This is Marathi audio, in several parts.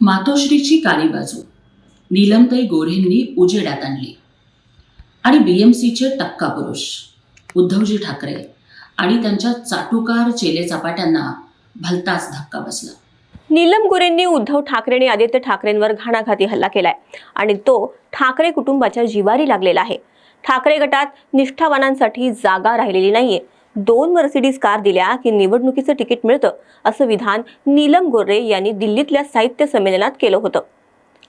मातोश्रीची काळी बाजू. नीलमताई गोऱ्हेंनी उजेडात आणली. आणि बी एम सीचे टक्का पुरुष उद्धवजी ठाकरे आणि त्यांच्या चाटुकार चेले चापाट्यांना भलताच धक्का बसला. नीलम गोरेंनी उद्धव ठाकरे आणि आदित्य ठाकरेंवर घाणाघाती हल्ला केलाय आणि तो ठाकरे कुटुंबाच्या जिवारी लागलेला आहे. ठाकरे गटात निष्ठावानांसाठी जागा राहिलेली नाहीये. दोन मर्सिडीज कार दिल्या की निवडणुकीचं तिकीट मिळतं असं विधान नीलम गोरे यांनी दिल्लीतल्या साहित्य संमेलनात केलं होतं.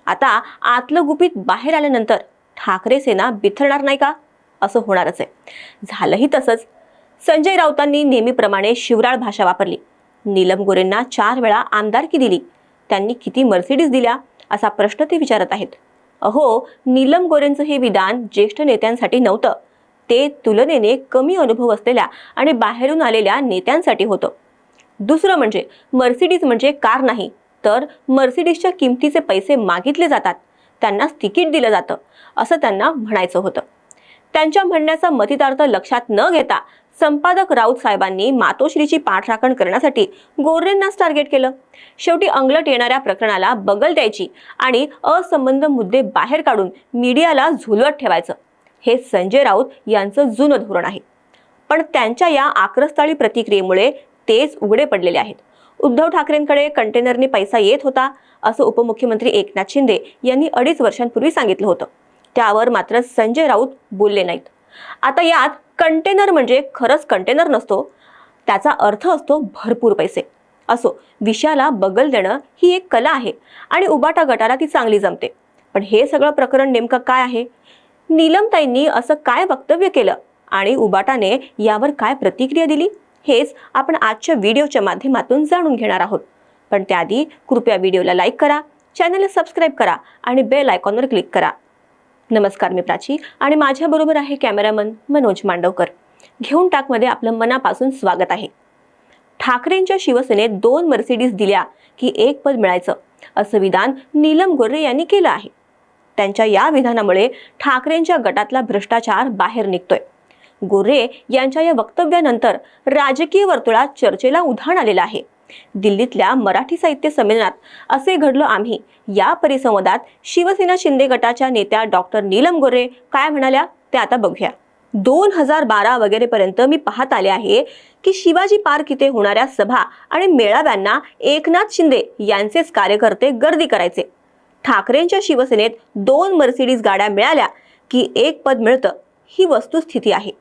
आता आतलं गुपित बाहेर आल्यानंतर ठाकरे सेना बिथरणार नाही का? असं होणारच आहे. झालंही तसंच. संजय राऊतांनी नेहमीप्रमाणे शिवराळ भाषा वापरली. नीलम गोरेंना चार वेळा आमदारकी दिली. त्यांनी किती मर्सिडीज दिल्या असा प्रश्न ते विचारत आहेत. अहो नीलम गोरेंचं हे विधान ज्येष्ठ नेत्यांसाठी नव्हतं. ते तुलनेने कमी अनुभव असलेल्या आणि बाहेरून आलेल्या नेत्यांसाठी होतं. दुसरं म्हणजे मर्सिडीज म्हणजे कार नाही तर मर्सिडीजच्या किमतीचे पैसे मागितले जातात. त्यांनाच तिकीट दिलं जातं असं त्यांना म्हणायचं होतं. त्यांच्या म्हणण्याचा मतितार्थ लक्षात न घेता संपादक राऊत साहेबांनी मातोश्रीची पाठराखण करण्यासाठी गोरेंनाच टार्गेट केलं. शेवटी अंगलट येणाऱ्या प्रकरणाला बगल द्यायची आणि असंबंध मुद्दे बाहेर काढून मीडियाला झुलवत ठेवायचं. हे संजय राऊत यांचं जुनं धोरण आहे. पण त्यांच्या या आक्रस्ताळी प्रतिक्रियेमुळे तेच उघडे पडलेले आहेत. उद्धव ठाकरेंकडे कंटेनरने पैसा येत होता असं उपमुख्यमंत्री एकनाथ शिंदे यांनी अडीच वर्षांपूर्वी सांगितलं होतं. त्यावर मात्र संजय राऊत बोलले नाहीत. आता यात कंटेनर म्हणजे खरंच कंटेनर नसतो त्याचा अर्थ असतो भरपूर पैसे. असो विषयाला बगल देणं ही एक कला आहे आणि उबाटा गटाला ती चांगली जमते. पण हे सगळं प्रकरण नेमकं काय आहे? नीलमताईंनी असं काय वक्तव्य केलं? आणि उबाटाने यावर काय प्रतिक्रिया दिली? हेच आपण आजच्या व्हिडिओच्या माध्यमातून जाणून घेणार आहोत. पण त्याआधी कृपया व्हिडिओला लाईक करा चॅनलला सबस्क्राईब करा आणि बेल आयकॉनवर क्लिक करा. नमस्कार मी प्राची आणि माझ्याबरोबर आहे कॅमेरामन मनोज मांडवकर. घेऊन टाकमध्ये आपलं मनापासून स्वागत आहे. ठाकरेंच्या शिवसेनेत दोन मर्सिडीज दिल्या की एक पद मिळायचं असं विधान नीलम गोरे यांनी केलं आहे. त्यांच्या या विधानामुळे ठाकरेंच्या गटातला भ्रष्टाचार बाहेर निघतोय. गोरे यांच्या या वक्तव्यानंतर राजकीय वर्तुळात चर्चेला उधाण आलेलं आहे. दिल्लीतल्या मराठी साहित्य संमेलनात असे घडलो आम्ही. या परिसंवादात शिवसेना शिंदे गटाच्या नेत्या डॉक्टर नीलम गोरे काय म्हणाल्या ते आता बघूया. दोन हजार बारा वगैरेपर्यंत मी पाहत आले आहे की शिवाजी पार्क इथे होणाऱ्या सभा आणि मेळाव्यांना एकनाथ शिंदे यांचेच कार्यकर्ते गर्दी करायचे. ठाकरेंच्या शिवसेनेत दोन मर्सिडीज गाड्या मिळाल्या की एक पद मिळतं ही वस्तुस्थिती आहे.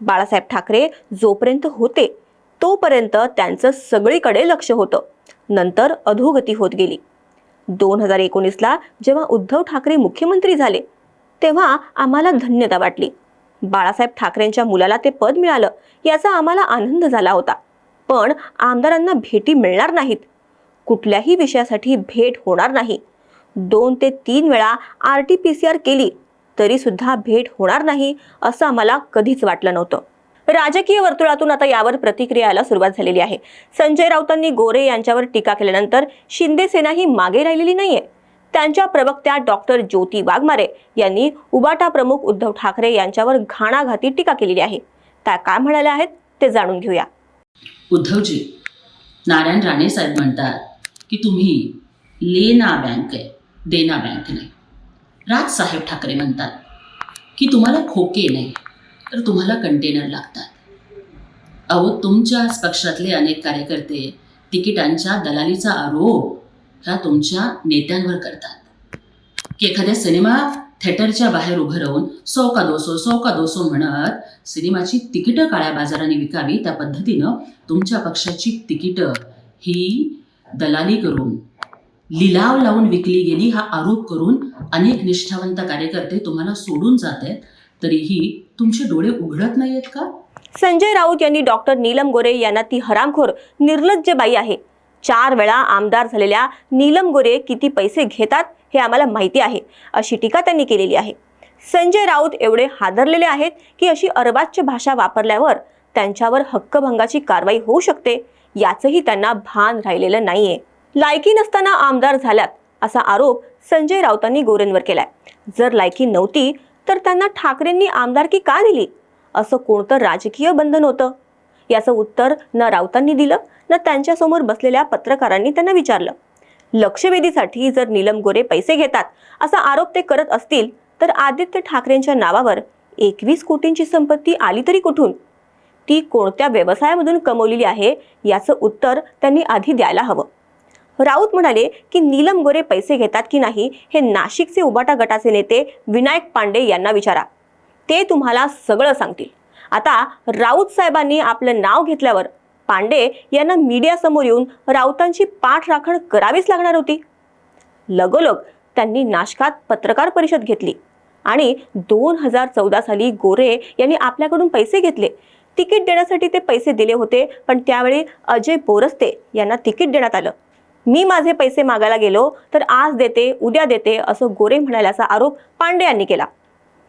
बाळासाहेब ठाकरे जोपर्यंत होते तोपर्यंत त्यांचं सगळीकडे लक्ष होतं. नंतर अधोगती होत गेली. दोन हजार एकोणीसला जेव्हा उद्धव ठाकरे मुख्यमंत्री झाले तेव्हा आम्हाला धन्यता वाटली. बाळासाहेब ठाकरेंच्या मुलाला ते पद मिळालं याचा आम्हाला आनंद झाला होता. पण आमदारांना भेटी मिळणार नाहीत. कुठल्याही विषयासाठी भेट होणार नाही. दोन ते तीन वेळा R T P C R केली तरी सुद्धा भेट होणार नाही असं आम्हाला कधीच वाटलं नव्हतं. राजकीय वर्तुळातून आता यावर प्रतिक्रिया यायला सुरुवात झालेली आहे. संजय राऊतांनी गोरे यांच्यावर टीका केल्यानंतर शिंदे सेना ही मागे राहिलेली नाहीये. त्यांच्या प्रवक्त्या डॉक्टर ज्योती वाघमारे यांनी उबाटा प्रमुख उद्धव ठाकरे यांच्यावर घाणाघाती टीका केलेली आहे. त्या काय म्हणाल्या आहेत ते जाणून घेऊया. उद्धवजी नारायण राणे साहेब म्हणतात की तुम्ही लेना बँक आहे. देना बँक नाही राज साहेब ठाकरे म्हणतात की तुम्हाला खोके नाही तर तुम्हाला कंटेनर लागतात. अहो तुमच्याच पक्षातले अनेक कार्यकर्ते तिकिटांच्या दलालीचा आरोप ह्या तुमच्या नेत्यांवर करतात. की एखाद्या सिनेमा थिएटरच्या बाहेर उभं राहून सौ का दोसो सौ का दोसो म्हणत सिनेमाची तिकीटं काळ्या बाजाराने विकावी त्या पद्धतीनं तुमच्या पक्षाची तिकीटं ही दलाली करून लिलाव लावून विकली गेली हा आरोप करून अनेक निष्ठावंत कार्यकर्ते तुम्हाला सोडून जात आहेत. तरीही तुमचे डोळे उघडत नाहीयेत का? संजय राऊत यांनी डॉक्टर नीलम गोरे यांना ती हरामखोर निर्लज्ज बाई आहे. चार वेळा आमदार झालेल्या नीलम गोरे किती पैसे घेतात हे आम्हाला माहिती आहे अशी टीका त्यांनी केलेली आहे. संजय राऊत एवढे हादरलेले आहेत की अशी अर्वाच्य भाषा वापरल्यावर त्यांच्यावर हक्कभंगाची कारवाई होऊ शकते याचंही त्यांना भान राहिलेलं नाहीये. लायकी नसताना आमदार झाल्यात असा आरोप संजय राऊतांनी गोरेंवर केलाय. जर लायकी नव्हती तर त्यांना ठाकरेंनी आमदारकी का दिली? असं कोणतं राजकीय बंधन होतं? याचं उत्तर न राऊतांनी दिलं न त्यांच्यासमोर बसलेल्या पत्रकारांनी त्यांना विचारलं. लक्षवेधीसाठी जर नीलम गोरे पैसे घेतात असा आरोप ते करत असतील तर आदित्य ठाकरेंच्या नावावर एकवीस कोटींची संपत्ती आली तरी कुठून? ती कोणत्या व्यवसायामधून कमवलेली आहे याचं उत्तर त्यांनी आधी द्यायला हवं. राऊत म्हणाले की नीलम गोरे पैसे घेतात की नाही हे नाशिकचे उबाटा गटाचे नेते विनायक पांडे यांना विचारा. ते तुम्हाला सगळं सांगतील. आता राऊत साहेबांनी आपलं नाव घेतल्यावर पांडे यांना मीडियासमोर येऊन राऊतांची पाठराखण करावीच लागणार होती. लगोलग त्यांनी नाशकात पत्रकार परिषद घेतली आणि दोन हजार चौदा साली गोरे यांनी आपल्याकडून पैसे घेतले. तिकीट देण्यासाठी ते पैसे दिले होते पण त्यावेळी अजय बोरस्ते यांना तिकीट देण्यात आलं. मी माझे पैसे मागायला गेलो तर आज देते उद्या देते असं गोरे म्हणाल्याचा आरोप पांडे यांनी केला.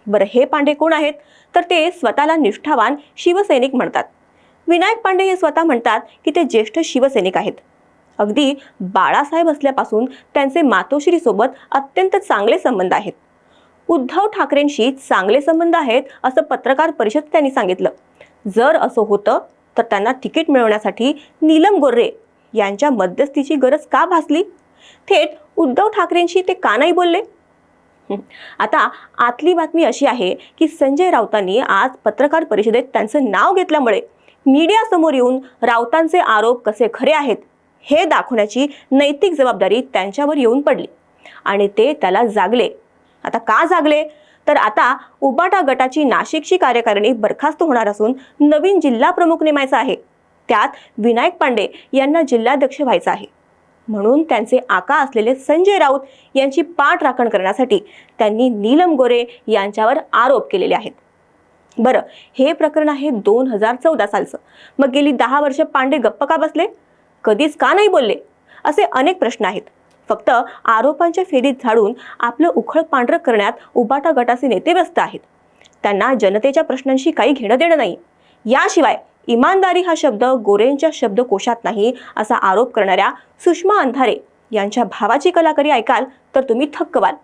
बरं हे पांडे कोण आहेत? तर ते स्वतःला निष्ठावान शिवसैनिक म्हणतात. विनायक पांडे हे स्वतः म्हणतात की ते ज्येष्ठ शिवसैनिक आहेत. अगदी बाळासाहेब असल्यापासून त्यांचे मातोश्रीसोबत अत्यंत चांगले संबंध आहेत. उद्धव ठाकरेंशी चांगले संबंध आहेत असं पत्रकार परिषद त्यांनी सांगितलं. जर असं होतं तर त्यांना तिकीट मिळवण्यासाठी नीलम गोर्रे यांच्या मध्यस्थीची गरज का भासली? थेट उद्धव ठाकरेंशी ते का नाही बोलले? आता आतली बातमी अशी आहे की संजय राऊतांनी आज पत्रकार परिषदेत त्यांचं नाव घेतल्यामुळे मीडियासमोर येऊन राऊतांचे आरोप कसे खरे आहेत हे दाखवण्याची नैतिक जबाबदारी त्यांच्यावर येऊन पडली आणि ते त्याला जागले. आता का जागले? तर आता उबाटा गटाची नाशिकची कार्यकारिणी बरखास्त होणार असून नवीन जिल्हा प्रमुख नेमायचा आहे. त्यात विनायक पांडे यांना जिल्हाध्यक्ष व्हायचं आहे. म्हणून त्यांचे आका असलेले संजय राऊत यांची पाठ राखण करण्यासाठी त्यांनी नीलम गोरे यांच्यावर आरोप केलेले आहेत. बरं हे प्रकरण आहे दोन हजार चौदा सालचं. मग गेली दहा वर्ष पांडे गप्प का बसले? कधीच का नाही बोलले? असे अनेक प्रश्न आहेत. फक्त आरोपांच्या फेरीत झाडून आपलं उखळ पांढरं करण्यात उबाटा गटाचे नेते व्यस्त आहेत. त्यांना जनतेच्या प्रश्नांशी काही घेणं देणं नाही. याशिवाय इमानदारी हा शब्द गोरेंच्या शब्दकोशात नाही असा आरोप करणाऱ्या सुषमा अंधारे यांच्या भावाची कलाकारी ऐकाल तर तुम्ही थक्क व्हाल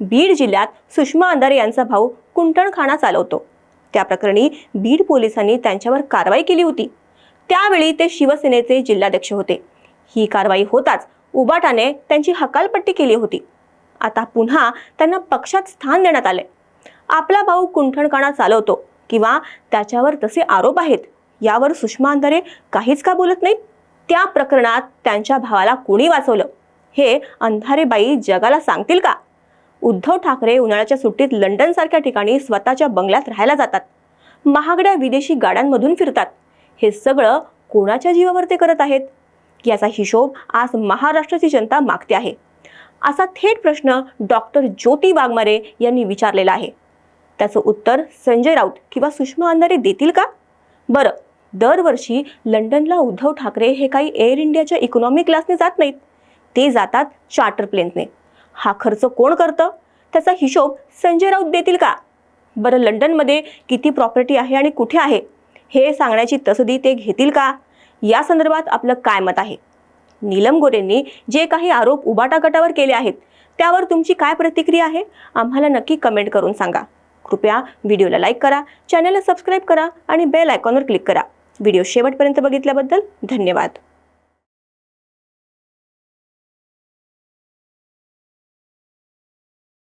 बीड जिल्ह्यात सुषमा अंधारे यांचा भाऊ कुंटणखाना चालवतो. त्या प्रकरणी बीड पोलिसांनी त्यांच्यावर कारवाई केली होती. त्यावेळी ते शिवसेनेचे जिल्हाध्यक्ष होते. ही कारवाई होताच उबाटाने त्यांची हकालपट्टी केली होती. आता पुन्हा त्यांना पक्षात स्थान देण्यात आले आपला भाऊ कुंठणकाणा चालवतो. किंवा त्याच्यावर तसे आरोप आहेत? यावर सुषमा अंधारे काहीच का बोलत नाहीत? त्या प्रकरणात त्यांच्या भावाला कोणी वाचवलं? हे अंधारेबाई जगाला सांगतील का? उद्धव ठाकरे उन्हाळ्याच्या सुट्टीत लंडन सारख्या ठिकाणी स्वतःच्या बंगल्यात राहायला जातात. महागड्या विदेशी गाड्यांमधून फिरतात. हे सगळं कोणाच्या जीवावर ते करत आहेत? याचा हिशोब आज महाराष्ट्राची जनता मागते आहे. असा थेट प्रश्न डॉक्टर ज्योती वाघमारे यांनी विचारलेला आहे. त्याचं उत्तर संजय राऊत किंवा सुषमा अंधारे देतील का? बरं दरवर्षी लंडनला उद्धव ठाकरे हे काही एअर इंडियाच्या इकॉनॉमी क्लासने जात नाहीत. ते जातात चार्टर प्लेनने हा खर्च कोण करतं? त्याचा हिशोब संजय राऊत देतील का? बरं लंडनमध्ये किती प्रॉपर्टी आहे आणि कुठे आहे? हे सांगण्याची तसदी ते घेतील का? या संदर्भात आपलं काय मत आहे? नीलम गोरेंनी जे काही आरोप उबाटा गटावर केले आहेत त्यावर तुमची काय प्रतिक्रिया आहे? आम्हाला नक्की कमेंट करून सांगा. कृपया व्हिडिओला लाईक करा चॅनलला सबस्क्राईब करा आणि बेल आयकॉनवर क्लिक करा. व्हिडिओ शेवटपर्यंत बघितल्याबद्दल धन्यवाद.